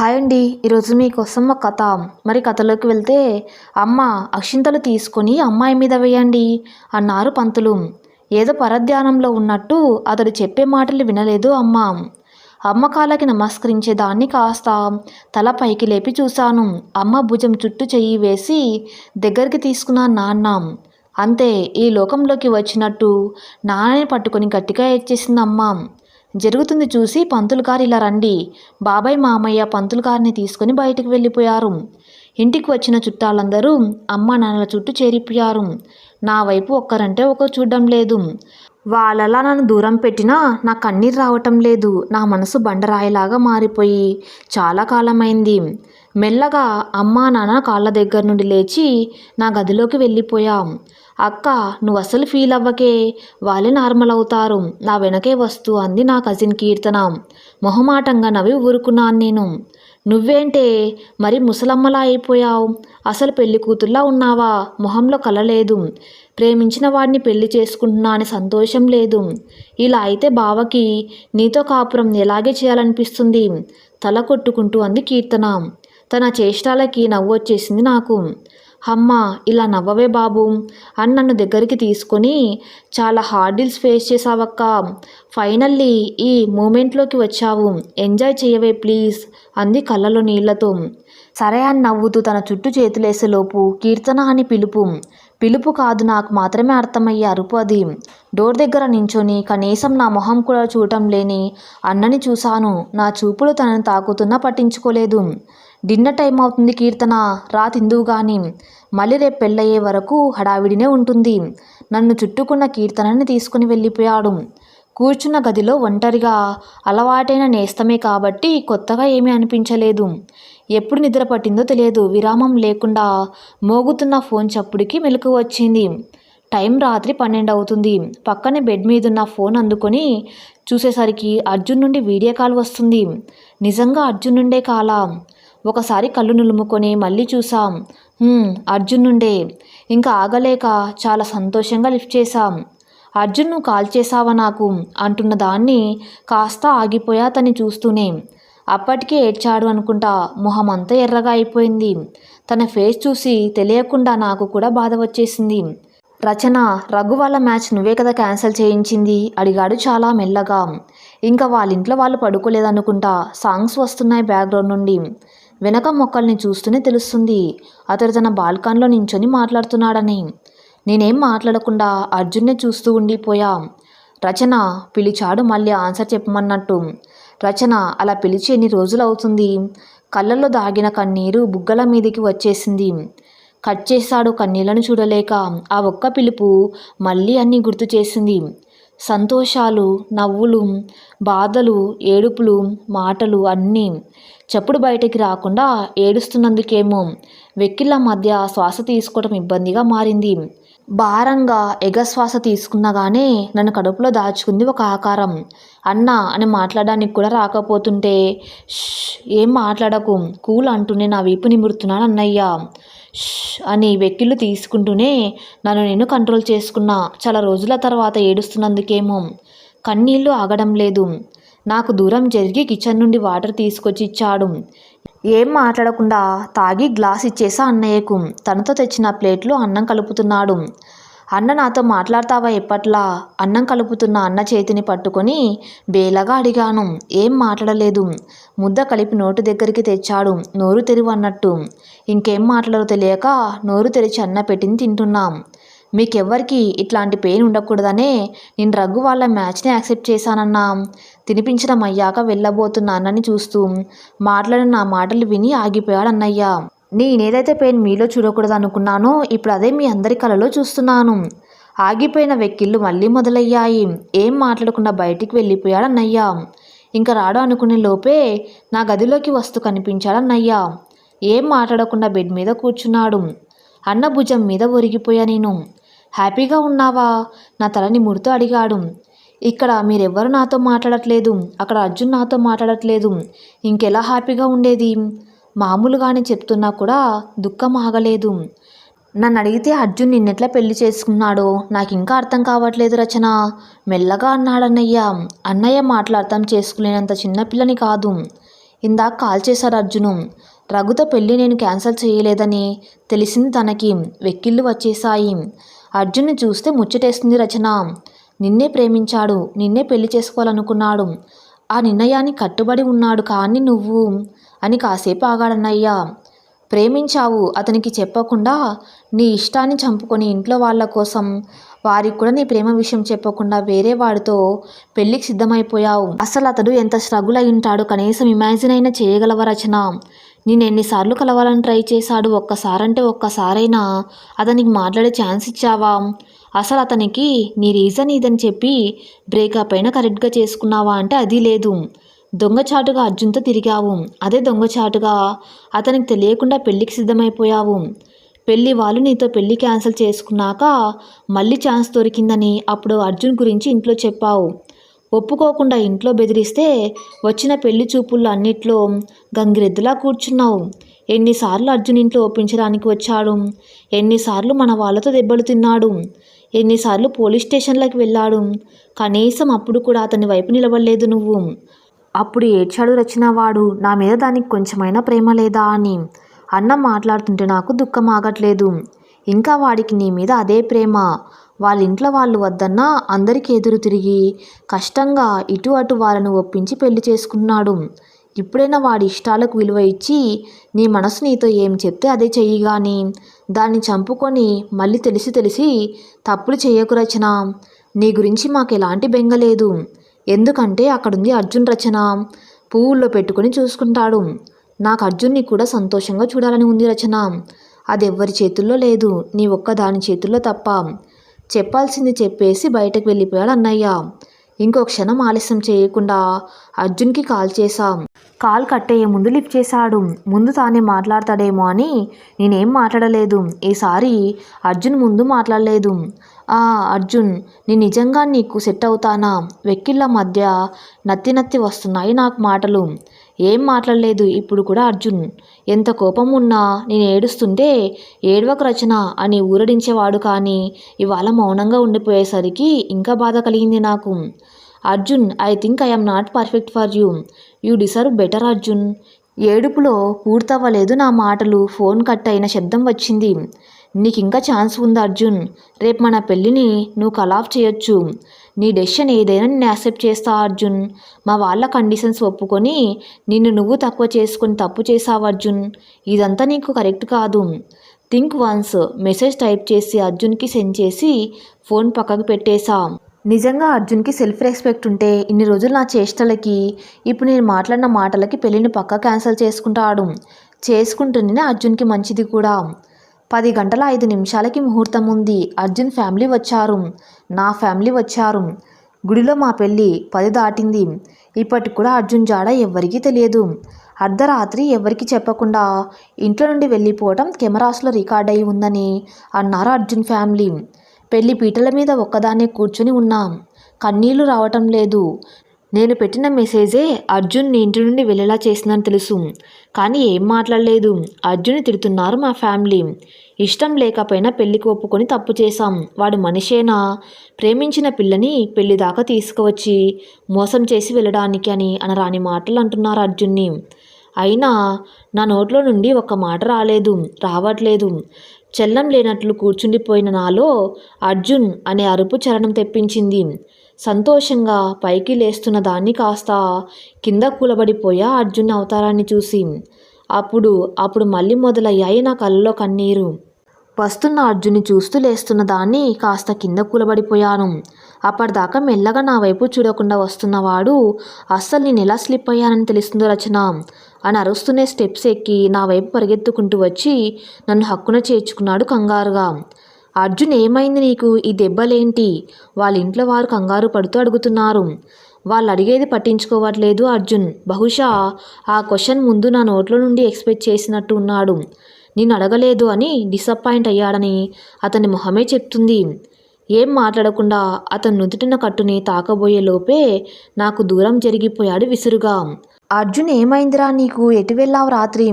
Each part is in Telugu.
హాయ్ అండి. ఈరోజు మీకోసం ఒక కథ. మరి కథలోకి వెళ్తే అమ్మ అక్షింతలు తీసుకొని అమ్మాయి మీద వేయండి అన్నారు పంతులు. ఏదో పరధ్యానంలో ఉన్నట్టు అతడు చెప్పే మాటలు వినలేదు అమ్మ. అమ్మ కాళ్ళకి నమస్కరించేదాన్ని కాస్త తల పైకి లేపి చూశాను. అమ్మ భుజం చుట్టూ చెయ్యి వేసి దగ్గరికి తీసుకున్న నాన్న. అంతే ఈ లోకంలోకి వచ్చినట్టు నాన్నని పట్టుకొని గట్టిగా ఏడ్చేసింది అమ్మ. జరుగుతుంది చూసి పంతులు గారు ఇలా రండి. బాబాయ్ మామయ్య పంతులు గారిని తీసుకుని బయటికి వెళ్ళిపోయారు. ఇంటికి వచ్చిన చుట్టాలందరూ అమ్మ నాన్నల చుట్టూ చేరిపోయారు. నా వైపు ఒక్కరంటే ఒకరు చూడడం లేదు. వాళ్ళలా నన్ను దూరం పెట్టినా నా కన్నీరు రావటం లేదు. నా మనసు బండరాయిలాగా మారిపోయి చాలా కాలమైంది. మెల్లగా అమ్మా నాన్న కాళ్ళ దగ్గర నుండి లేచి నా గదిలోకి వెళ్ళిపోయాం. అక్క నువ్వు అసలు ఫీల్ అవ్వకే. వాళ్ళే నార్మల్ అవుతారు. నా వెనకే వస్తూ అంది నా కజిన్ కీర్తన. మొహమాటంగా నవ్వి ఊరుకున్నాను నేను. నువ్వేంటే? మరి ముసలమ్మలా అయిపోయావు. అసలు పెళ్ళి కూతుర్లా ఉన్నావా? మొహంలో కలలేదు ప్రేమించిన వాడిని పెళ్ళి చేసుకుంటున్నా అని సంతోషం లేదు. ఇలా అయితే బావకి నీతో కాపురం ఎలాగే చేయాలనిపిస్తుంది? తల కొట్టుకుంటూ అంది కీర్తన. తన చేష్టాలకి నవ్వు వచ్చేసింది నాకు. అమ్మా ఇలా నవ్వవే బాబు. అని నన్ను దగ్గరికి తీసుకొని చాలా హార్డిల్స్ ఫేస్ చేసావక్క ఫైనల్లీ ఈ మూమెంట్లోకి వచ్చావు. ఎంజాయ్ చేయవే ప్లీజ్ అంది కళ్ళలో నీళ్ళతో. సరే అని నవ్వుతూ తన చుట్టూ చేతులేసేలోపు కీర్తన అని పిలుపు. పిలుపు కాదు నాకు మాత్రమే అర్థమయ్యే అరుపు అది. డోర్ దగ్గర నించొని కనీసం నా మొహం కూడా చూడటం లేని అన్నని చూశాను. నా చూపులు తనను తాకుతున్నా పట్టించుకోలేదు. డిన్నర్ టైం అవుతుంది కీర్తన రా తిందువు గాని. మళ్ళీ రేపు పెళ్ళయ్యే వరకు హడావిడినే ఉంటుంది. నన్ను చుట్టుకున్న కీర్తనని తీసుకుని వెళ్ళిపోయాడు. కూర్చున్న గదిలో ఒంటరిగా అలవాటైన నేస్తమే కాబట్టి కొత్తగా ఏమీ అనిపించలేదు. ఎప్పుడు నిద్ర పట్టిందో తెలియదు. విరామం లేకుండా మోగుతున్న ఫోన్ చప్పుడికి మెలకు వచ్చింది. టైం రాత్రి పన్నెండు అవుతుంది. పక్కనే బెడ్ మీద ఉన్న ఫోన్ అందుకొని చూసేసరికి అర్జున్ నుండి వీడియో కాల్ వస్తుంది. నిజంగా అర్జున్ నుండే కాలా? ఒకసారి కళ్ళు నులుముకొని మళ్ళీ చూసాం అర్జున్ నుండే ఇంకా ఆగలేక చాలా సంతోషంగా లిఫ్ట్ చేశాం. అర్జున్ నువ్వు కాల్ చేసావా నాకు? అంటున్న దాన్ని కాస్త ఆగిపోయా తని చూస్తూనే. అప్పటికే ఏడ్చాడు అనుకుంటా. మొహం అంతా ఎర్రగా అయిపోయింది. తన ఫేస్ చూసి తెలియకుండా నాకు కూడా బాధ వచ్చేసింది. రచన రఘు వాళ్ళ మ్యాచ్ నువ్వే కదా క్యాన్సిల్ చేయించింది? అడిగాడు చాలా మెల్లగా. ఇంకా వాళ్ళ ఇంట్లో వాళ్ళు పడుకోలేదనుకుంటా. సాంగ్స్ వస్తున్నాయి బ్యాక్గ్రౌండ్ నుండి. వెనక మొక్కల్ని చూస్తూనే తెలుస్తుంది. అతడు తన బాల్కాన్లో నించొని మాట్లాడుతున్నాడని. నేనేం మాట్లాడకుండా అర్జున్నే చూస్తూ ఉండిపోయా. రచన పిలిచాడు మళ్ళీ ఆన్సర్ చెప్పమన్నట్టు. రచన అలా పిలిచి ఎన్ని రోజులు అవుతుంది? కళ్ళల్లో దాగిన కన్నీరు బుగ్గల మీదకి వచ్చేసింది. కట్ చేశాడు కన్నీళ్ళను చూడలేక ఆ ఒక్క పిలుపు మళ్ళీ అన్నీ గుర్తు చేసింది. సంతోషాలు నవ్వులు బాధలు ఏడుపులు మాటలు అన్నీ చెప్పుడు బయటికి రాకుండా ఏడుస్తున్నందుకేమో వెక్కిళ్ళ మధ్య శ్వాస తీసుకోవడం ఇబ్బందిగా మారింది. భారంగా ఎగశ్వాస తీసుకున్నగానే నన్ను కడుపులో దాచుకుంది ఒక ఆకారం. అన్న అని మాట్లాడడానికి కూడా రాకపోతుంటే ఏం మాట్లాడకు కూల్ అంటూనే నా వీపు నిమురుతున్నాను అన్నయ్య. అని వెక్కిళ్ళు తీసుకుంటూనే నన్ను నేను కంట్రోల్ చేసుకున్నా. చాలా రోజుల తర్వాత ఏడుస్తున్నందుకేమో. కన్నీళ్ళు ఆగడం లేదు. నాకు దూరం జరిగి కిచెన్ నుండి వాటర్ తీసుకొచ్చి ఇచ్చాడు. ఏం మాట్లాడకుండా తాగి గ్లాస్ ఇచ్చేసా అన్నయ్యకు. తనతో తెచ్చిన ప్లేట్లో అన్నం కలుపుతున్నాడు. అన్న నాతో మాట్లాడతావా ఎప్పట్లా? అన్నం కలుపుతున్న అన్న చేతిని పట్టుకొని బేలగా అడిగాను. ఏం మాట్లాడలేదు. ముద్ద కలిపి నోటు దగ్గరికి తెచ్చాడు. నోరు తెరివి అన్నట్టు. ఇంకేం మాట్లాడో తెలియక నోరు తెరిచి అన్న పెట్టింది తింటున్నాం. మీకెవ్వరికి ఇట్లాంటి పెయిన్ ఉండకూడదనే నేను రగ్గు వాళ్ళ మ్యాచ్ని యాక్సెప్ట్ చేశానన్నా. తినిపించడం అయ్యాక వెళ్ళబోతున్న అన్నని చూస్తూ మాట్లాడిన నా మాటలు విని ఆగిపోయాడు అన్నయ్య. నేనేదైతే పెయిన్ మీలో చూడకూడదు అనుకున్నానో ఇప్పుడు అదే మీ అందరి కలలో చూస్తున్నాను. ఆగిపోయిన వెక్కిళ్ళు మళ్ళీ మొదలయ్యాయి. ఏం మాట్లాడకుండా బయటికి వెళ్ళిపోయాడన్నయ్యా. ఇంకా రాడు అనుకునే లోపే నా గదిలోకి వస్తూ కనిపించాడన్నయ్యా. ఏం మాట్లాడకుండా బెడ్ మీద కూర్చున్నాడు. అన్న భుజం మీద ఒరిగిపోయా నేను. హ్యాపీగా ఉన్నావా? నా తలని ముడుతూ అడిగాడు. ఇక్కడ మీరెవ్వరు నాతో మాట్లాడట్లేదు. అక్కడ అర్జున్ నాతో మాట్లాడట్లేదు. ఇంకెలా హ్యాపీగా ఉండేది? మామూలుగానే చెప్తున్నా కూడా దుఃఖం ఆగలేదు నన్ను అడిగితే అర్జున్ నిన్నెట్లా పెళ్ళి చేసుకున్నాడో? నాకు ఇంకా అర్థం కావట్లేదు రచన. మెల్లగా అన్నాడన్నయ్య అన్నయ్య మాటలు అర్థం చేసుకునేంత చిన్నపిల్లని కాదు. ఇందాక కాల్ చేశారు అర్జును. రఘుతో పెళ్ళి నేను క్యాన్సిల్ చేయలేదని తెలిసింది తనకి. వెక్కిళ్ళు వచ్చేశాయి. అర్జున్ని చూస్తే ముచ్చటేస్తుంది రచన. నిన్నే ప్రేమించాడు. నిన్నే పెళ్ళి చేసుకోవాలనుకున్నాడు. ఆ నిర్ణయాన్ని కట్టుబడి ఉన్నాడు. కానీ నువ్వు అని కాసేపు ఆగాడన్నయ్య. ప్రేమించావు అతనికి చెప్పకుండా నీ ఇష్టాన్ని చంపుకొని ఇంట్లో వాళ్ళ కోసం వారికి కూడా నీ ప్రేమ విషయం చెప్పకుండా వేరే వాడితో పెళ్ళికి సిద్ధమైపోయావు. అసలు అతడు ఎంత స్ట్రగుల్ అయి ఉంటాడు కనీసం ఇమాజిన్ అయినా చేయగలవ రచన? నేను ఎన్నిసార్లు కలవాలని ట్రై చేశాడు ఒక్కసారంటే ఒక్కసారైనా అతనికి మాట్లాడే ఛాన్స్ ఇచ్చావా? అసలు అతనికి నీ రీజన్ ఇదని చెప్పి బ్రేకప్ అయినా కరెక్ట్గా చేసుకున్నావా అంటే అది లేదు. దొంగచాటుగా అర్జున్తో తిరిగావు. అదే దొంగచాటుగా అతనికి తెలియకుండా పెళ్ళికి సిద్ధమైపోయావు. పెళ్ళి వాళ్ళు నీతో పెళ్ళి క్యాన్సిల్ చేసుకున్నాక మళ్ళీ ఛాన్స్ దొరికిందని అప్పుడు అర్జున్ గురించి ఇంట్లో చెప్పావు. ఒప్పుకోకుండా ఇంట్లో బెదిరిస్తే వచ్చిన పెళ్ళి చూపుల్లో అన్నిట్లో గంగిరెద్దులా కూర్చున్నావు. ఎన్నిసార్లు అర్జున్ ఇంట్లో ఒప్పించడానికి వచ్చాడు. ఎన్నిసార్లు మన వాళ్ళతో దెబ్బలు తిన్నాడు. ఎన్నిసార్లు పోలీస్ స్టేషన్లకు వెళ్ళాడు. కనీసం అప్పుడు కూడా అతని వైపు నిలబడలేదు నువ్వు. అప్పుడు ఏడ్చాడు రచనవాడు నా మీద దానికి కొంచెమైనా ప్రేమ లేదా అని అన్న మాట్లాడుతుంటే నాకు దుఃఖం ఆగట్లేదు. ఇంకా వాడికి నీ మీద అదే ప్రేమ. వాళ్ళ ఇంట్లో వాళ్ళు వద్దన్నా అందరికీ ఎదురు తిరిగి కష్టంగా ఇటు అటు వాళ్ళను ఒప్పించి పెళ్ళి చేసుకున్నాడు. ఇప్పుడైనా వాడి ఇష్టాలకు విలువ ఇచ్చి నీ మనసు నీతో ఏం చెప్తే అదే చెయ్యి కానీ దాన్ని చంపుకొని మళ్ళీ తెలిసి తెలిసి తప్పులు చేయకు రచన. నీ గురించి మాకు ఎలాంటి బెంగ లేదు. ఎందుకంటే అక్కడుంది అర్జున్ రచన. పువ్వుల్లో పెట్టుకొని చూసుకుంటాడు. నాకు అర్జున్ని కూడా సంతోషంగా చూడాలని ఉంది రచన. అది ఎవ్వరి చేతుల్లో లేదు. నీ ఒక్క దాని చేతుల్లో తప్ప. చెప్పాల్సింది చెప్పేసి బయటకు వెళ్ళిపోయాడు అన్నయ్య. ఇంకో క్షణం ఆలస్యం చేయకుండా అర్జున్కి కాల్ చేశాం. కాల్ కట్టయ్యే ముందు లిఫ్ట్ చేశాడు. ముందు తానే మాట్లాడతాడేమో అని నేనేం మాట్లాడలేదు. ఈసారి అర్జున్ ముందు మాట్లాడలేదు. ఆ అర్జున్ నేను నిజంగా నీకు సెట్ అవుతానా? వెక్కిళ్ళ మధ్య నత్తి నత్తి వస్తున్నాయి నాకు మాటలు. ఏం మాట్లాడలేదు ఇప్పుడు కూడా అర్జున్. ఎంత కోపం ఉన్నా నేను ఏడుస్తుంటే ఏడవక రచన అని ఊరడించేవాడు కానీ ఇవాళ మౌనంగా ఉండిపోయేసరికి ఇంకా బాధ కలిగింది నాకు. Arjun I think I'm not perfect for you you deserve better Arjun. ఏడుపులో పూర్తవ్వలేదు నా మాటలు. ఫోన్ కట్ అయిన శబ్దం వచ్చింది. నీకు ఇంకా ఛాన్స్ ఉంది అర్జున్. రేపు మన పెళ్ళిని నువ్వు కలాఫ్ చేయొచ్చు. నీ డెసిషన్ ఏదైనా నేను యాక్సెప్ట్ చేస్తా అర్జున్. మా వాళ్ళ కండిషన్స్ ఒప్పుకొని నిన్ను నువ్వు తక్కువ చేసుకొని తప్పు చేసావు అర్జున్. ఇదంతా నీకు కరెక్ట్ కాదు. థింక్ వన్స్ మెసేజ్ టైప్ చేసి అర్జున్కి సెండ్ చేసి ఫోన్ పక్కకు పెట్టేశా. నిజంగా అర్జున్కి సెల్ఫ్ రెస్పెక్ట్ ఉంటే ఇన్ని రోజులు నా చేష్టలకి ఇప్పుడు నేను మాట్లాడిన మాటలకి పెళ్ళిని పక్క క్యాన్సిల్ చేసుకుంటాడు. చేసుకుంటుందని అర్జున్కి మంచిది కూడా. పది గంటల ఐదు నిమిషాలకి ముహూర్తం ఉంది. అర్జున్ ఫ్యామిలీ వచ్చారు. నా ఫ్యామిలీ వచ్చారు. గుడిలో మా పెళ్ళి పది దాటింది. ఇప్పటికి కూడా అర్జున్ జాడ ఎవ్వరికీ తెలియదు. అర్ధరాత్రి ఎవరికి చెప్పకుండా ఇంట్లో నుండి వెళ్ళిపోవటం కెమెరాస్లో రికార్డ్ అయి ఉందని అన్నారు అర్జున్ ఫ్యామిలీ. పెళ్ళి పీటల మీద ఒక్కదాన్నే కూర్చుని ఉన్నాం. కన్నీళ్ళు రావటం లేదు. నేను పెట్టిన మెసేజే అర్జున్ నీ ఇంటి నుండి వెళ్ళేలా చేసిందని తెలుసు. కానీ ఏం మాట్లాడలేదు. అర్జున్ తిడుతున్నారు మా ఫ్యామిలీ. ఇష్టం లేకపోయినా పెళ్ళికి ఒప్పుకొని తప్పు చేశాం. వాడు మనిషేనా? ప్రేమించిన పిల్లని పెళ్ళి దాకా తీసుకువచ్చి మోసం చేసి వెళ్ళడానికి అని అనరాని మాటలు అంటున్నారు అర్జున్ని. అయినా నా నోట్లో నుండి ఒక్క మాట రాలేదు. రావట్లేదు. చెల్లం లేనట్లు కూర్చుండిపోయిన నాలో అర్జున్ అనే అరుపు చరణం తెప్పించింది. సంతోషంగా పైకి లేస్తున్న దాన్ని కాస్త కింద కూలబడిపోయా అర్జున్ అవతారాన్ని చూసి. అప్పుడు అప్పుడు మళ్ళీ మొదలయ్యాయి నా కళ్ళలో కన్నీరు. వస్తున్న అర్జున్ని చూస్తూ లేస్తున్న దాన్ని కాస్త కింద కూలబడిపోయాను. అప్పటిదాకా మెల్లగా నా వైపు చూడకుండా వస్తున్నవాడు అస్సలు నేను ఎలా స్లిప్ అయ్యానని తెలుస్తుందో రచన అని అరుస్తూనే స్టెప్స్ ఎక్కి నా వైపు పరిగెత్తుకుంటూ వచ్చి నన్ను హక్కున చేర్చుకున్నాడు కంగారుగా. అర్జున్ ఏమైంది నీకు? ఈ దెబ్బలేంటి? వాళ్ళ ఇంట్లో వారు కంగారు పడుతూ అడుగుతున్నారు. వాళ్ళు అడిగేది పట్టించుకోవట్లేదు అర్జున్. బహుశా ఆ క్వశ్చన్ ముందు నా నోట్లో నుండి ఎక్స్పెక్ట్ చేసినట్టు ఉన్నాడు. నేను అడగలేదు అని డిసప్పాయింట్ అయ్యాడని అతని మొహమే చెప్తుంది. ఏం మాట్లాడకుండా అతను నుదుటిన కట్టుని తాకబోయే లోపే నాకు దూరం జరిగిపోయాడు విసురుగా. అర్జున్ ఏమైందిరా నీకు? ఎటు వెళ్ళావు రాత్రి?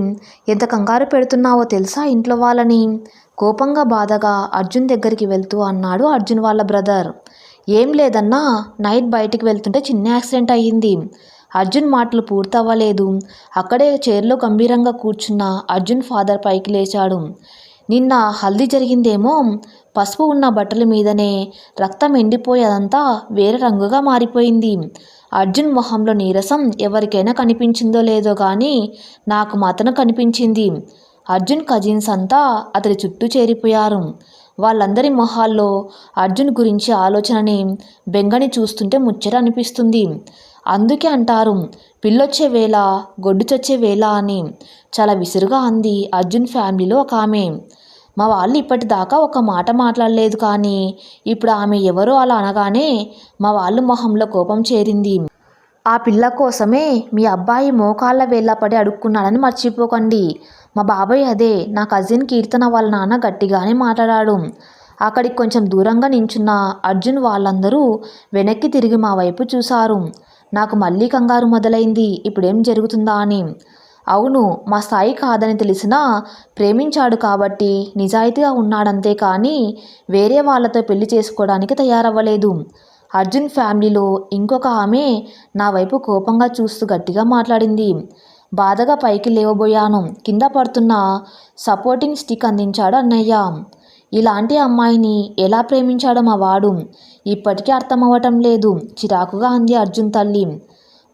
ఎంత కంగారు పెడుతున్నావో తెలుసా ఇంట్లో వాళ్ళని? కోపంగా బాధగా అర్జున్ దగ్గరికి వెళ్తూ అన్నాడు అర్జున్ వాళ్ళ బ్రదర్. ఏం లేదన్నా నైట్ బయటికి వెళ్తుంటే చిన్న యాక్సిడెంట్ అయ్యింది. అర్జున్ మాటలు పూర్తవ్వలేదు. అక్కడే చైర్లో గంభీరంగా కూర్చున్న అర్జున్ ఫాదర్ పైకి లేచాడు. నిన్న హల్దీ జరిగిందేమో పసుపు ఉన్న బట్టల మీదనే రక్తం ఎండిపోయేదంతా వేరే రంగుగా మారిపోయింది. అర్జున్ మొహంలో నీరసం ఎవరికైనా కనిపించిందో లేదో కానీ నాకు మాత్రం కనిపించింది. అర్జున్ కజిన్స్ అంతా అతడి చుట్టూ చేరిపోయారు. వాళ్ళందరి మొహాల్లో అర్జున్ గురించి ఆలోచనని బెంగని చూస్తుంటే ముచ్చట అనిపిస్తుంది. అందుకే అంటారు పిల్లొచ్చే వేళ గొడ్డు చచ్చే వేళ అని. చాలా విసురుగా అంది అర్జున్ ఫ్యామిలీలో ఒక ఆమె. మా వాళ్ళు ఇప్పటిదాకా ఒక మాట మాట్లాడలేదు కానీ ఇప్పుడు ఆమె ఎవరో అలా అనగానే మా వాళ్ళు మొహంలో కోపం చేరింది. ఆ పిల్ల కోసమే మీ అబ్బాయి మోకాళ్ళ వేళ్ళ పడి అడుక్కున్నాడని మర్చిపోకండి. మా బాబాయ్ అదే నా కజిన్ కీర్తన వాళ్ళ నాన్న గట్టిగానే మాట్లాడాడు. అక్కడికి కొంచెం దూరంగా నించున్న అర్జున్ వాళ్ళందరూ వెనక్కి తిరిగి మా వైపు చూశారు. నాకు మళ్ళీ కంగారు మొదలైంది ఇప్పుడేం జరుగుతుందా అని. అవును మా స్థాయి కాదని తెలిసినా ప్రేమించాడు కాబట్టి నిజాయితీగా ఉన్నాడంతే కానీ వేరే వాళ్ళతో పెళ్ళి చేసుకోవడానికి తయారవ్వలేదు. అర్జున్ ఫ్యామిలీలో ఇంకొక ఆమె నా వైపు కోపంగా చూస్తూ గట్టిగా మాట్లాడింది. బాధగా పైకి లేవబోయాను. కింద పడుతున్న సపోర్టింగ్ స్టిక్ అందించాడు అన్నయ్య. ఇలాంటి అమ్మాయిని ఎలా ప్రేమించాడో మా వాడు. ఇప్పటికీ అర్థమవ్వటం లేదు. చిరాకుగా అంది అర్జున్ తల్లి.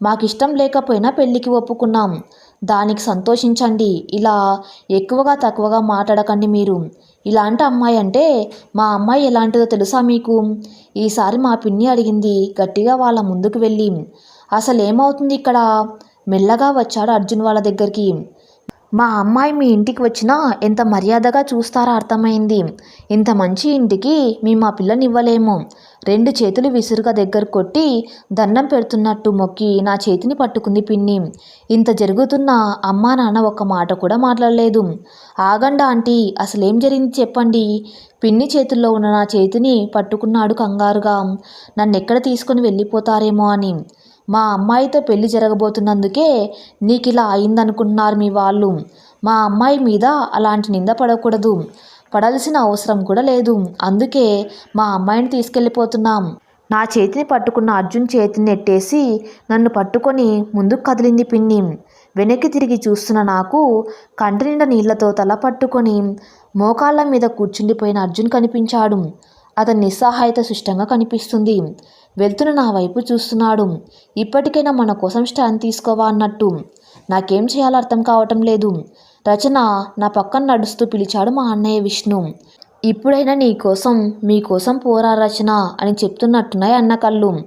మాకిష్టం లేకపోయినా పెళ్ళికి ఒప్పుకున్నాం. దానికి సంతోషించండి. ఇలా ఎక్కువగా తక్కువగా మాట్లాడకండి మీరు. ఇలాంటి అమ్మాయి అంటే మా అమ్మాయి ఎలాంటిదో తెలుసా మీకు? ఈసారి మా పిన్ని అడిగింది. గట్టిగా వాళ్ళ ముందుకు వెళ్ళి. అసలు ఏమవుతుంది ఇక్కడ? మెల్లగా వచ్చాడు అర్జున్ వాళ్ళ దగ్గరికి. మా అమ్మాయి మీ ఇంటికి వచ్చినా ఎంత మర్యాదగా చూస్తారో అర్థమైంది. ఇంత మంచి ఇంటికి మీ మా పిల్లని ఇవ్వలేము రెండు చేతులు విసురుగా దగ్గర కొట్టి దండం పెడుతున్నట్టు మొక్కి నా చేతిని పట్టుకుంది పిన్ని. ఇంత జరుగుతున్న అమ్మా నాన్న ఒక్క మాట కూడా మాట్లాడలేదు. ఆగండా ఆంటీ అసలేం జరిగింది చెప్పండి. పిన్ని చేతుల్లో ఉన్న నా చేతిని పట్టుకున్నాడు కంగారుగా. నన్ను ఎక్కడ తీసుకొని వెళ్ళిపోతారేమో అని. మా అమ్మాయితో పెళ్ళి జరగబోతున్నందుకే నీకు ఇలా అయిందనుకుంటున్నారు మీ వాళ్ళు. మా అమ్మాయి మీద అలాంటి నింద పడకూడదు. పడాల్సిన అవసరం కూడా లేదు. అందుకే మా అమ్మాయిని తీసుకెళ్ళిపోతున్నాం. నా చేతిని పట్టుకున్న అర్జున్ చేతిని నెట్టేసి నన్ను పట్టుకొని ముందుకు కదిలింది పిన్ని. వెనక్కి తిరిగి చూస్తున్న నాకు కంటి నిండా నీళ్ళతో తల పట్టుకొని మోకాళ్ళ మీద కూర్చుండిపోయిన అర్జున్ కనిపించాడు. అతని నిస్సహాయత సుష్టంగా కనిపిస్తుంది. వెళ్తున్న నా వైపు చూస్తున్నాడు. ఇప్పటికైనా మన కోసం స్టాండ్ తీసుకోవా అన్నట్టు. నాకేం చేయాలో అర్థం కావటం లేదు. రచన నా పక్కన నడుస్తూ పిలిచాడు మా అన్నయ్య విష్ణు. ఇప్పుడైనా నీ కోసం మీకోసం పోరా రచన అని చెప్తున్నట్టున్నాయి అన్న కళ్ళు.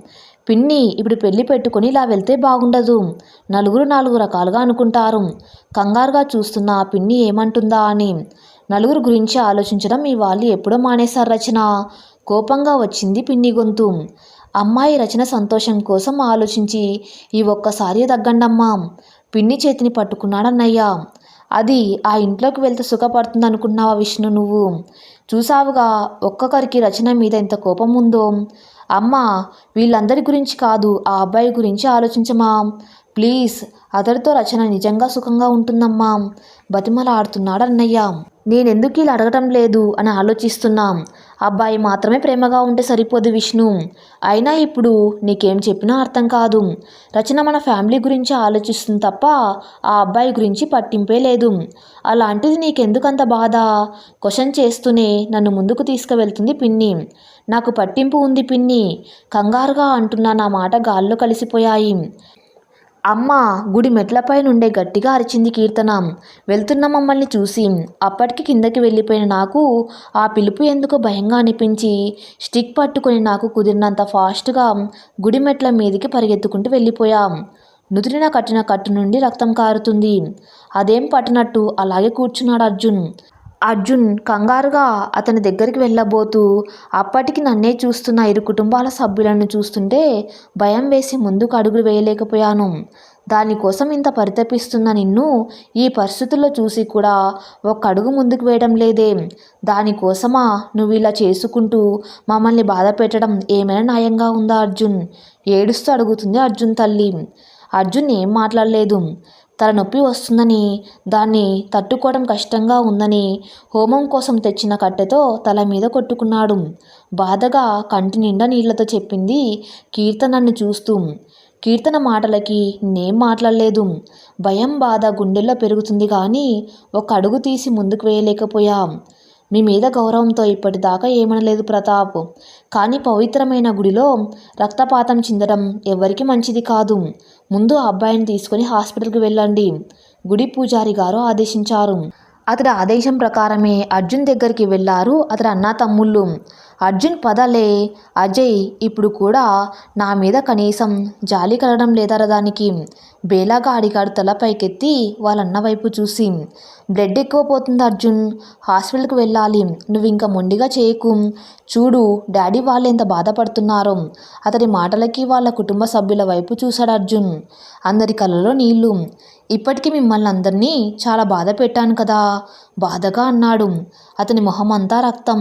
పిన్ని ఇప్పుడు పెళ్ళి పెట్టుకొని ఇలా వెళ్తే బాగుండదు. నలుగురు నాలుగు రకాలుగా అనుకుంటారు. కంగారుగా చూస్తున్న ఆ పిన్ని ఏమంటుందా అని. నలుగురు గురించి ఆలోచించడం మీ వాళ్ళు ఎప్పుడో మానేశారు రచన. కోపంగా వచ్చింది పిన్ని గొంతు. అమ్మాయి రచన సంతోషం కోసం ఆలోచించి ఈ ఒక్కసారి తగ్గండమ్మా. పిన్ని చేతిని పట్టుకున్నాడన్నయ్య. అది ఆ ఇంట్లోకి వెళ్తే సుఖపడుతుంది అనుకున్నావా విష్ణు నువ్వు? చూసావుగా ఒక్కొక్కరికి రచన మీద ఎంత కోపం ఉందో. అమ్మ వీళ్ళందరి గురించి కాదు ఆ అబ్బాయి గురించి ఆలోచించమా. ప్లీజ్ అతడితో రచన నిజంగా సుఖంగా ఉంటుందమ్మా. బతిమలాడుతున్నాడు అన్నయ్య నేనెందుకు ఇలా అడగటం లేదు అని ఆలోచిస్తున్నాం. అబ్బాయి మాత్రమే ప్రేమగా ఉంటే సరిపోదు విష్ణు. అయినా ఇప్పుడు నీకేం చెప్పినా అర్థం కాదు. రచన మన ఫ్యామిలీ గురించి ఆలోచిస్తుంది తప్ప ఆ అబ్బాయి గురించి పట్టింపే లేదు. అలాంటిది నీకెందుకంత బాధ? క్వశ్చన్ చేస్తూనే నన్ను ముందుకు తీసుకువెళ్తుంది పిన్ని. నాకు పట్టింపు ఉంది పిన్ని. కంగారుగా అంటున్న నా మాట గాల్లో కలిసిపోయాయి. అమ్మ గుడి మెట్లపై నుండే గట్టిగా అరిచింది కీర్తన. వెళ్తున్న మమ్మల్ని చూసి అప్పటికి కిందకి వెళ్ళిపోయిన నాకు ఆ పిలుపు ఎందుకో భయంగా అనిపించి స్టిక్ పట్టుకొని నాకు కుదిరినంత ఫాస్ట్గా గుడి మెట్ల మీదకి పరిగెత్తుకుంటూ వెళ్ళిపోయాం. నుదిరిన కట్టిన కట్టు నుండి రక్తం కారుతుంది. అదేం పట్టినట్టు అలాగే కూర్చున్నాడు అర్జున్. అర్జున్ కంగారుగా అతని దగ్గరికి వెళ్ళబోతూ అప్పటికి నన్నే చూస్తున్న ఇరు కుటుంబాల సభ్యులను చూస్తుంటే భయం వేసి ముందుకు అడుగులు వేయలేకపోయాను. దానికోసం ఇంత పరితపిస్తున్న నిన్ను ఈ పరిస్థితుల్లో చూసి కూడా ఒక్క అడుగు ముందుకు వేయడం లేదే. దానికోసమా నువ్వు ఇలా చేసుకుంటూ మమ్మల్ని బాధ పెట్టడం ఏమైనా న్యాయంగా ఉందా అర్జున్? ఏడుస్తూ అడుగుతుంది అర్జున్ తల్లి. అర్జున్ ఏం మాట్లాడలేదు. తలనొప్పి వస్తుందని దాన్ని తట్టుకోవడం కష్టంగా ఉందని హోమం కోసం తెచ్చిన కట్టెతో తల మీద కొట్టుకున్నాడు. బాధగా కంటి నిండా నీళ్ళతో చెప్పింది కీర్తనన్ను చూస్తూ. కీర్తన మాటలకి నేం మాట్లాడలేదు. భయం బాధ గుండెల్లో పెరుగుతుంది కానీ ఒక అడుగు తీసి ముందుకు వేయలేకపోయాం. మీ మీద గౌరవంతో ఇప్పటిదాకా ఏమనలేదు ప్రతాప్. కానీ పవిత్రమైన గుడిలో రక్తపాతం చిందడం ఎవరికి మంచిది కాదు. ముందు ఆ అబ్బాయిని తీసుకొని హాస్పిటల్కి వెళ్ళండి. గుడి పూజారి గారు ఆదేశించారు. అతడి ఆదేశం ప్రకారమే అర్జున్ దగ్గరికి వెళ్ళారు అతడి అన్న తమ్ముళ్ళు. అర్జున్ పదలే అజయ్ ఇప్పుడు కూడా నా మీద కనీసం జాలి కలగడం లేదరా దానికి బేలాగా అడిగాడు తల పైకెత్తి వాళ్ళన్న వైపు చూసి బ్లడ్ ఎక్కువ పోతుంది అర్జున్ హాస్పిటల్కి వెళ్ళాలి నువ్వు ఇంకా మొండిగా చేయకు. చూడు డాడీ వాళ్ళు ఎంత బాధపడుతున్నారో. అతడి మాటలకి వాళ్ళ కుటుంబ సభ్యుల వైపు చూశాడు అర్జున్. అందరి కళ్ళలో నీళ్ళు. ఇప్పటికీ మిమ్మల్ని అందరినీ చాలా బాధ పెట్టాను కదా. బాధగా అన్నాడు. అతని మొహం అంతా రక్తం.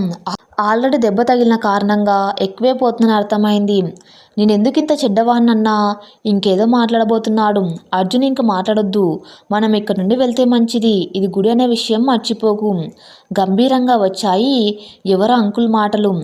ఆల్రెడీ దెబ్బ తగిలిన కారణంగా ఎక్కువే పోతుందని అర్థమైంది. నేను ఎందుకు ఇంత చెడ్డవాణ్ణన్నా? ఇంకేదో మాట్లాడబోతున్నాడు. అర్జున్ ఇంక మాట్లాడొద్దు. మనం ఇక్కడ నుండి వెళ్తే మంచిది. ఇది గుడి అనే విషయం మర్చిపోకు. గంభీరంగా వచ్చాయి ఎవరో అంకుల్ మాటలు?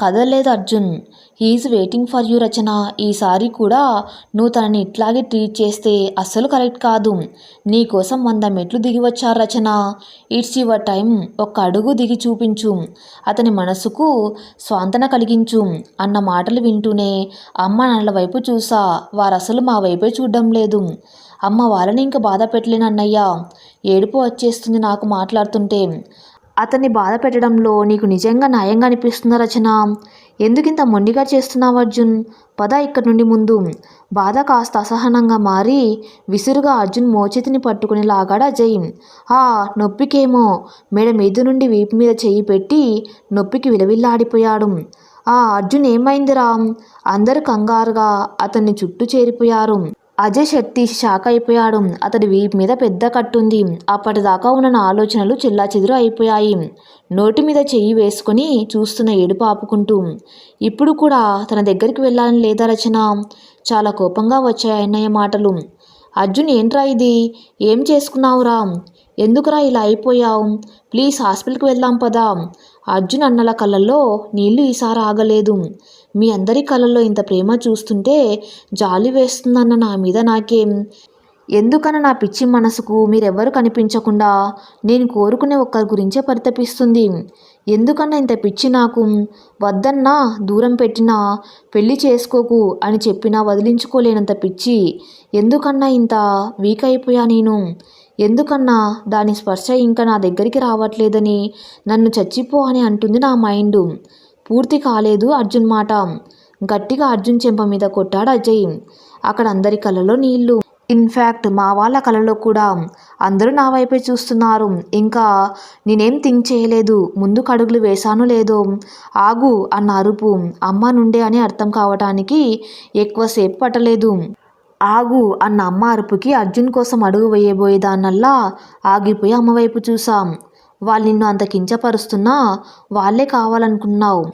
కదలలేదు Arjun. He's waiting for you Rachana. ఈసారి కూడా నువ్వు తనని ఇట్లాగే ట్రీట్ చేస్తే అస్సలు కరెక్ట్ కాదు. నీ కోసం వంద మెట్లు దిగి వచ్చారు రచన. It's your time. ఒక్క అడుగు దిగి చూపించు. అతని మనసుకు స్వాంతన కలిగించు అన్న మాటలు వింటూనే అమ్మ నాన్నల వైపు చూసా. వారసలు మా వైపే చూడడం లేదు. అమ్మ వాళ్ళని ఇంక బాధ పెట్టలేనన్నయ్యా. ఏడుపు వచ్చేస్తుంది నాకు మాట్లాడుతుంటే. అతన్ని బాధ పెట్టడంలో నీకు నిజంగా న్యాయంగా అనిపిస్తుందా రచన? ఎందుకింత మొండిగా చేస్తున్నావు అర్జున్? పద ఇక్కడి నుండి ముందు. బాధ కాస్త అసహనంగా మారి విసురుగా అర్జున్ మోచేతిని పట్టుకుని లాగాడు అజయ్. ఆ నొప్పికేమో? మెడ మీద నుండి వీపు మీద చెయ్యి పెట్టి నొప్పికి విలవిల్లాడిపోయాడు. ఆ అర్జున్ ఏమైందిరా? అందరూ కంగారుగా అతన్ని చుట్టూ చేరిపోయారు. అజయ్ శెట్టి షాక్ అయిపోయాడు. అతడి వీపు మీద పెద్ద కట్టుంది. అప్పటిదాకా ఉన్న నా ఆలోచనలు చెల్లాచెదురు అయిపోయాయి. నోటి మీద చెయ్యి వేసుకొని చూస్తున్న ఏడుపు ఆపుకుంటూ ఇప్పుడు కూడా తన దగ్గరికి వెళ్ళాలని లేదా రచన? చాలా కోపంగా వచ్చాయన్నయ్య మాటలు. అర్జున్ ఏంట్రా ఇది? ఏం చేసుకున్నావురా? ఎందుకురా ఇలా అయిపోయావు? ప్లీజ్ హాస్పిటల్కి వెళ్దాం పదా. అర్జున్ అన్నల కళ్ళల్లో నీళ్ళు ఈసారి ఆగలేదు. మీ అందరి కళ్ళల్లో ఇంత ప్రేమ చూస్తుంటే జాలి వేస్తుందన్న నా మీద నాకేం. ఎందుకన నా పిచ్చి మనసుకు మీరెవ్వరు కనిపించకుండా నేను కోరుకునే ఒక్కరి గురించే పరితపిస్తుంది. ఎందుకన్నా ఇంత పిచ్చి నాకు? వద్దన్నా దూరం పెట్టినా పెళ్ళి చేసుకోకు అని చెప్పినా వదిలించుకోలేనంత పిచ్చి. ఎందుకన్నా ఇంత వీక్ అయిపోయా నేను? ఎందుకన్నా దాని స్పర్శ ఇంకా నా దగ్గరికి రావట్లేదని నన్ను చచ్చిపో అని అంటుంది నా మైండ్. పూర్తి కాలేదు అర్జున్ మాట. గట్టిగా అర్జున్ చెంప మీద కొట్టాడు అజయ్. అక్కడ అందరి కళ్ళలో నీళ్ళు. ఇన్ఫ్యాక్ట్ మా వాళ్ళ కళలో కూడా. అందరూ నా వైపే చూస్తున్నారు. ఇంకా నేనేం థింక్ చేయలేదు. ముందుకు అడుగులు వేశాను లేదో. ఆగు అన్న అరుపు. అమ్మ నుండే అని అర్థం కావటానికి ఎక్కువసేపు పట్టలేదు. ఆగు అన్న అమ్మ అరుపుకి అర్జున్ కోసం అడుగు వేయబోయేదాన్నల్లా ఆగిపోయి అమ్మవైపు చూసాం వాళ్ళు నిన్ను అంత కించపరుస్తున్నా వాళ్ళే కావాలనుకున్నావు.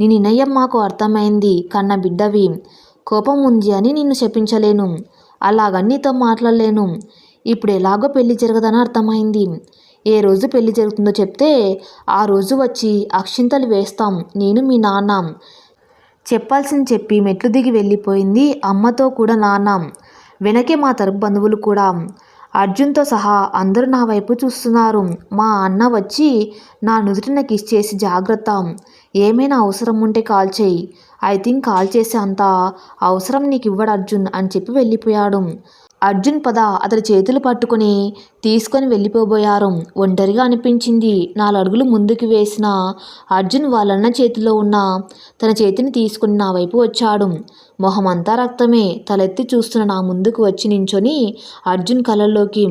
నీ నిర్ణయం మాకు అర్థమైంది కన్న బిడ్డవి. కోపం ఉంది అని నిన్ను శపించలేను. అలాగని నీతో మాట్లాడలేను. ఇప్పుడు ఎలాగో పెళ్ళి జరగదని అర్థమైంది. ఏ రోజు పెళ్ళి జరుగుతుందో చెప్తే ఆ రోజు వచ్చి అక్షింతలు వేస్తాం నేను మీ నాన్న. చెప్పాల్సింది చెప్పి మెట్లు దిగి వెళ్ళిపోయింది అమ్మతో కూడా నాన్న. వెనకే మా తరపు బంధువులు కూడా. అర్జున్తో సహా అందరూ నా వైపు చూస్తున్నారు. మా అన్న వచ్చి నా నుదుటిన కిస్ చేసి జాగ్రత్త. ఏమైనా అవసరం ఉంటే కాల్ చేయి. ఐ థింక్ కాల్ చేసే అంత అవసరం నీకు ఇవ్వడు అర్జున్ అని చెప్పి వెళ్ళిపోయాడు. అర్జున్ పద అతడి చేతులు పట్టుకొని తీసుకొని వెళ్ళిపోబోయారు. ఒంటరిగా అనిపించింది. నాలుగు అడుగులు ముందుకు వేసిన అర్జున్ వాళ్ళన్న చేతిలో ఉన్న తన చేతిని తీసుకుని నా వైపు వచ్చాడు. మొహమంతా రక్తమే. తలెత్తి చూస్తున్న నా ముందుకు వచ్చి నించొని అర్జున్ కళ్ళల్లోకి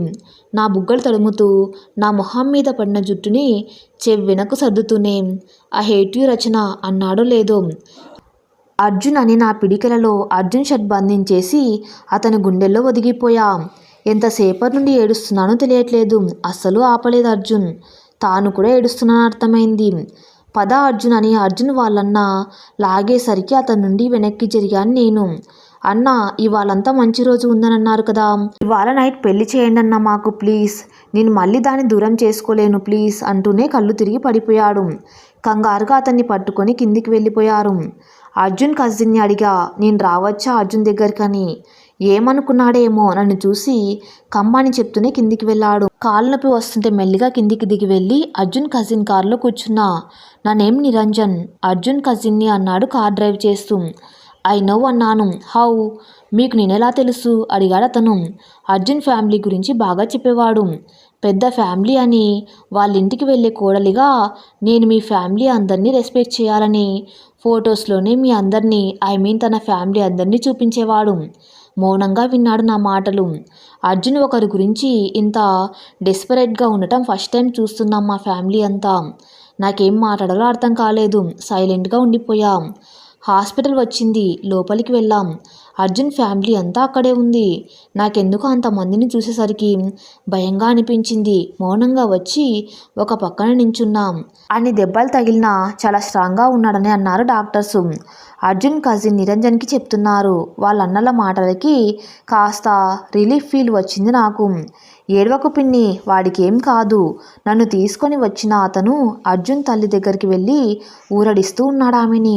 నా బుగ్గలు తడుముతూ నా మొహం మీద పడిన జుట్టుని చెవ్వెనకు సర్దుతూనే ఆ హేట్యూ రచన అన్నాడో లేదో. అర్జున్ అని నా పిడికెలలో అర్జున్ షర్ట్ బంధించేసి అతని గుండెల్లో ఒదిగిపోయా. ఎంతసేపటి నుండి ఏడుస్తున్నానో తెలియట్లేదు. అస్సలు ఆపలేదు అర్జున్. తాను కూడా ఏడుస్తున్నాను అర్థమైంది. పద అర్జున్ అని అర్జున్ వాళ్ళన్న లాగేసరికి అతని నుండి వెనక్కి జరిగాను నేను. అన్న ఇవాళంతా మంచి రోజు ఉందని అన్నారు కదా. ఇవాళ నైట్ పెళ్ళి చేయండి అన్న మాకు ప్లీజ్. నేను మళ్ళీ దాన్ని దూరం చేసుకోలేను ప్లీజ్ అంటూనే కళ్ళు తిరిగి పడిపోయాడు. కంగారుగా అతన్ని పట్టుకొని కిందికి వెళ్ళిపోయారు. అర్జున్ కజిన్ని అడిగా నేను రావచ్చా అర్జున్ దగ్గరికని? ఏమనుకున్నాడేమో నన్ను చూసి కమ్మని చెప్తూనే కిందికి వెళ్ళాడు. కాలు నొప్పి వస్తుంటే మెల్లిగా కిందికి దిగి వెళ్ళి అర్జున్ కజిన్ కారులో కూర్చున్నా. నా నేమ్ నిరంజన్? అర్జున్ కజిన్ని అన్నాడు కార్ డ్రైవ్ చేస్తూ. ఐ నో అన్నాను. హౌ? మీకు నేనెలా తెలుసు? అడిగాడు అతను. అర్జున్ ఫ్యామిలీ గురించి బాగా చెప్పేవాడు. పెద్ద ఫ్యామిలీ అని. వాళ్ళ ఇంటికి వెళ్ళే కోడలిగా నేను మీ ఫ్యామిలీ అందరినీ రెస్పెక్ట్ చేయాలని. ఫొటోస్లోనే మీ అందరినీ ఐ మీన్ తన ఫ్యామిలీ అందరినీ చూపించేవాడు. మౌనంగా విన్నాడు నా మాటలు. అర్జున్ ఒకరి గురించి ఇంత డెస్పరేట్గా ఉండటం ఫస్ట్ టైం చూస్తున్నాం మా ఫ్యామిలీ అంతా. నాకేం మాట్లాడాలో అర్థం కాలేదు. సైలెంట్గా ఉండిపోయాం. హాస్పిటల్ వచ్చింది. లోపలికి వెళ్ళాం. అర్జున్ ఫ్యామిలీ అంతా అక్కడే ఉంది. నాకెందుకు అంతమందిని చూసేసరికి భయంగా అనిపించింది. మౌనంగా వచ్చి ఒక పక్కన నించున్నాం. అన్ని దెబ్బలు తగిలినా చాలా స్ట్రాంగ్గా ఉన్నాడని అన్నారు డాక్టర్స్. అర్జున్ కజిన్ నిరంజన్కి చెప్తున్నారు. వాళ్ళ అన్నల మాటలకి కాస్త రిలీఫ్ ఫీల్ వచ్చింది నాకు. ఏడవకు పిన్ని వాడికేం కాదు. నన్ను తీసుకొని వచ్చిన అతను అర్జున్ తల్లి దగ్గరికి వెళ్ళి ఊరడిస్తూ ఉన్నాడు ఆమెని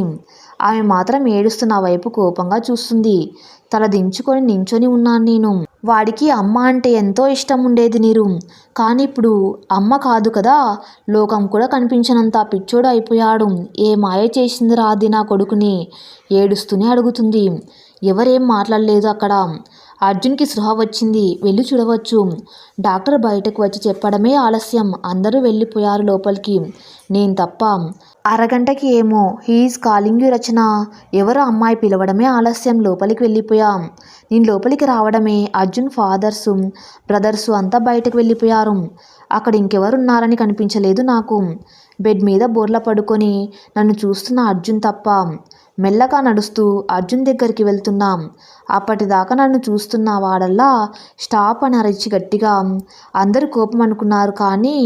ఆమె మాత్రం ఏడుస్తున్న వైపు కోపంగా చూస్తుంది. తల దించుకొని నించొని ఉన్నాను నేను. వాడికి అమ్మ అంటే ఎంతో ఇష్టం ఉండేది నీరు. కానీ ఇప్పుడు అమ్మ కాదు కదా. లోకం కూడా కనిపించనంత పిచ్చోడు అయిపోయాడు. ఏ మాయ చేసింది రాది నా కొడుకుని? ఏడుస్తూనే అడుగుతుంది. ఎవరేం మాట్లాడలేదు అక్కడ. అర్జున్కి స్పృహ వచ్చింది. వెళ్ళి చూడవచ్చు. డాక్టర్ బయటకు వచ్చి చెప్పడమే ఆలస్యం. అందరూ వెళ్ళిపోయారు లోపలికి. నేను తప్ప. అరగంటకి ఏమో. He's calling you Rachana. ఎవరో అమ్మాయి పిలవడమే ఆలస్యం. లోపలికి వెళ్ళిపోయాం. నేను లోపలికి రావడమే. అర్జున్ ఫాదర్సు బ్రదర్సు అంతా బయటకు వెళ్ళిపోయారు. అక్కడ ఇంకెవరున్నారని కనిపించలేదు నాకు. బెడ్ మీద బోర్ల పడుకొని నన్ను చూస్తున్న అర్జున్ తప్ప. మెల్లగా నడుస్తూ అర్జున్ దగ్గరికి వెళ్తున్నాం. అప్పటిదాకా నన్ను చూస్తున్న వాడల్లా స్టాప్ అని అరిచి గట్టిగా అందరూ కోపం అనుకున్నారు కానీ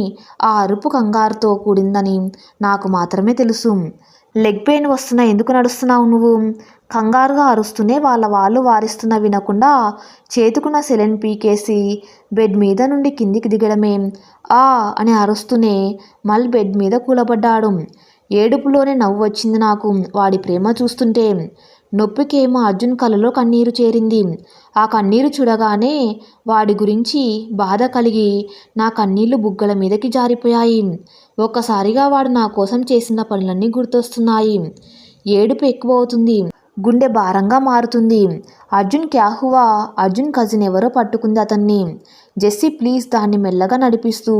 ఆ అరుపు కంగారుతో కూడిందని నాకు మాత్రమే తెలుసు. లెగ్ పెయిన్ వస్తున్నా ఎందుకు నడుస్తున్నావు నువ్వు కంగారుగా అరుస్తూనే వాళ్ళ వాళ్ళు వారిస్తున్న వినకుండా చేతుకున్న సెలెన్ పీకేసి బెడ్ మీద నుండి కిందికి దిగడమే. ఆ అని అరుస్తూనే మళ్ళీ బెడ్ మీద కూలబడ్డాడు. ఏడుపులోనే నవ్వు వచ్చింది నాకు. వాడి ప్రేమ చూస్తుంటే నొప్పికేమో అర్జున్ కలలో కన్నీరు చేరింది. ఆ కన్నీరు చూడగానే వాడి గురించి బాధ కలిగి నా కన్నీళ్ళు బుగ్గల మీదకి జారిపోయాయి. ఒక్కసారిగా వాడు నా కోసం చేసిన పనులన్నీ గుర్తొస్తున్నాయి. ఏడుపు ఎక్కువ అవుతుంది గుండె భారంగా మారుతుంది. అర్జున్ క్యాహువా అర్జున్ కజిన్ ఎవరో పట్టుకుంది అతన్ని. జెస్సీ ప్లీజ్ దాన్ని మెల్లగా నడిపిస్తూ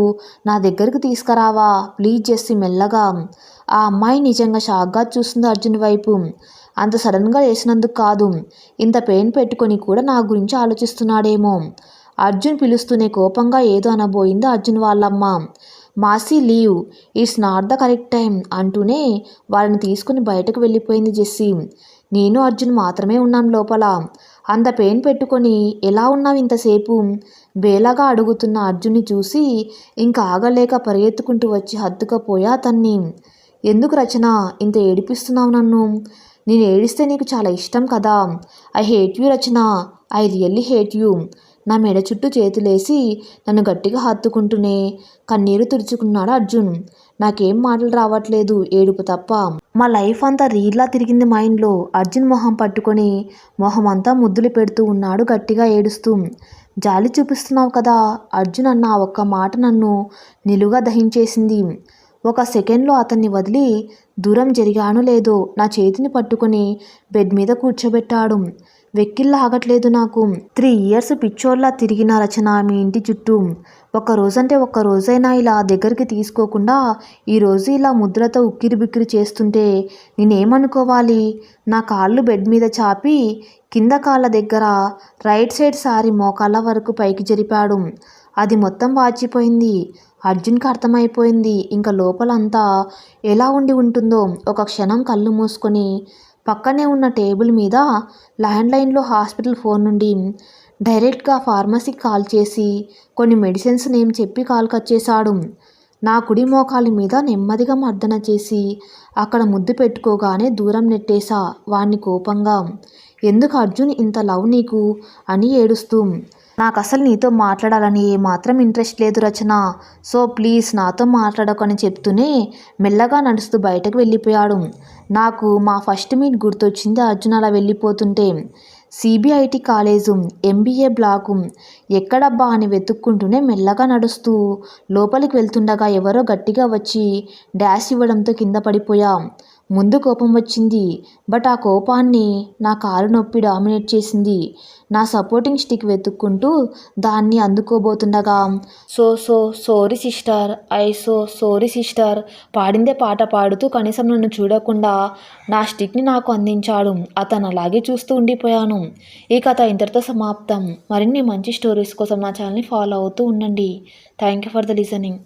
నా దగ్గరికి తీసుకురావా? ప్లీజ్ జెస్సీ మెల్లగా. ఆ అమ్మాయి నిజంగా షాక్గా చూస్తుంది అర్జున్ వైపు. అంత సడన్గా వేసినందుకు కాదు. ఇంత పెయిన్ పెట్టుకొని కూడా నా గురించి ఆలోచిస్తున్నాడేమో. అర్జున్ పిలుస్తూనే కోపంగా ఏదో అనబోయింది అర్జున్ వాళ్ళమ్మ. Masih leave. It's not the correct time అంటూనే వాళ్ళని తీసుకుని బయటకు వెళ్ళిపోయింది జెస్సీ. నేను అర్జున్ మాత్రమే ఉన్నాం లోపల. అంత పెయిన్ పెట్టుకొని ఎలా ఉన్నావు ఇంతసేపు? బేలాగా అడుగుతున్న అర్జున్ని చూసి ఇంకా ఆగలేక పరిగెత్తుకుంటూ వచ్చి హత్తుకపోయా అతన్ని. ఎందుకు రచన? ఇంత ఏడిపిస్తున్నావు నన్ను. నేను ఏడిస్తే నీకు చాలా ఇష్టం కదా. I hate you Rachana. I really hate you. నా మెడ చుట్టూ చేతులేసి నన్ను గట్టిగా హత్తుకుంటూనే కన్నీరు తుడుచుకున్నాడు అర్జున్. నాకేం మాటలు రావట్లేదు ఏడుపు తప్ప. మా లైఫ్ అంతా రీల్లా తిరిగింది మైండ్లో. అర్జున్ మొహం పట్టుకొని మొహం అంతా ముద్దులు పెడుతూ ఉన్నాడు గట్టిగా ఏడుస్తూ. జాలి చూపిస్తున్నావు కదా. అర్జున్ అన్న ఒక్క మాట నన్ను నిలువుగా దహించేసింది. ఒక సెకండ్లో అతన్ని వదిలి దూరం జరిగాను లేదో నా చేతిని పట్టుకొని బెడ్ మీద కూర్చోబెట్టాడు. వెక్కిళ్ళ ఆగట్లేదు నాకు. త్రీ ఇయర్స్ పిచ్చోళ్ళ తిరిగిన రచన మీ ఇంటి చుట్టూ. ఒక రోజంటే ఒక్క రోజైనా ఇలా దగ్గరికి తీసుకోకుండా ఈరోజు ఇలా ముద్రతో ఉక్కిరి బిక్కిరి చేస్తుంటే నేనేమనుకోవాలి? నా కాళ్ళు బెడ్ మీద చాపి కింద కాళ్ళ దగ్గర రైట్ సైడ్ సారి మోకాళ్ళ వరకు పైకి జరిపాడు. అది మొత్తం వాచిపోయింది. అర్జున్కి అర్థమైపోయింది. ఇంకా లోపలంతా ఎలా ఉండి ఉంటుందో ఒక క్షణం కళ్ళు మూసుకొని పక్కనే ఉన్న టేబుల్ మీద ల్యాండ్లైన్లో హాస్పిటల్ ఫోన్ నుండి డైరెక్ట్గా ఫార్మసీకి కాల్ చేసి కొన్ని మెడిసిన్స్ నేమ్ చెప్పి కాల్ కట్ చేశాడు. నా కుడి మోకాలి మీద నెమ్మదిగా మర్దన చేసి అక్కడ ముద్దు పెట్టుకోగానే దూరం నెట్టేశా వాణ్ణి కోపంగా. ఎందుకు అర్జున్ ఇంత లవ్ నీకు? అని ఏడుస్తూ నాకు అసలు నీతో మాట్లాడాలని ఏమాత్రం ఇంట్రెస్ట్ లేదు రచన. సో ప్లీజ్ నాతో మాట్లాడకని చెప్తూనే మెల్లగా నడుస్తూ బయటకు వెళ్ళిపోయాడు. నాకు మా ఫస్ట్ మీట్ గుర్తొచ్చింది అర్జున్ అలా వెళ్ళిపోతుంటే. సిబిఐటి కాలేజు ఎంబీఏ బ్లాకు ఎక్కడబ్బా అని వెతుక్కుంటూనే మెల్లగా నడుస్తూ లోపలికి వెళ్తుండగా ఎవరో గట్టిగా వచ్చి డాష్ ఇవ్వడంతో కింద పడిపోయా. ముందు కోపం వచ్చింది. బట్ ఆ కోపాన్ని నా కాలు నొప్పి డామినేట్ చేసింది. నా సపోర్టింగ్ స్టిక్ వెతుక్కుంటూ దాన్ని అందుకోబోతుండగా so so sorry sister. I so sorry sister. పాడిందే పాట పాడుతూ కనీసం నన్ను చూడకుండా నా స్టిక్ని నాకు అందించాడు. అతను అలాగే చూస్తూ ఉండిపోయాను. ఈ కథ ఇంతటితో సమాప్తం. మరిన్ని మంచి స్టోరీస్ కోసం నా ఛానల్ని ఫాలో అవుతూ ఉండండి. Thank you for the listening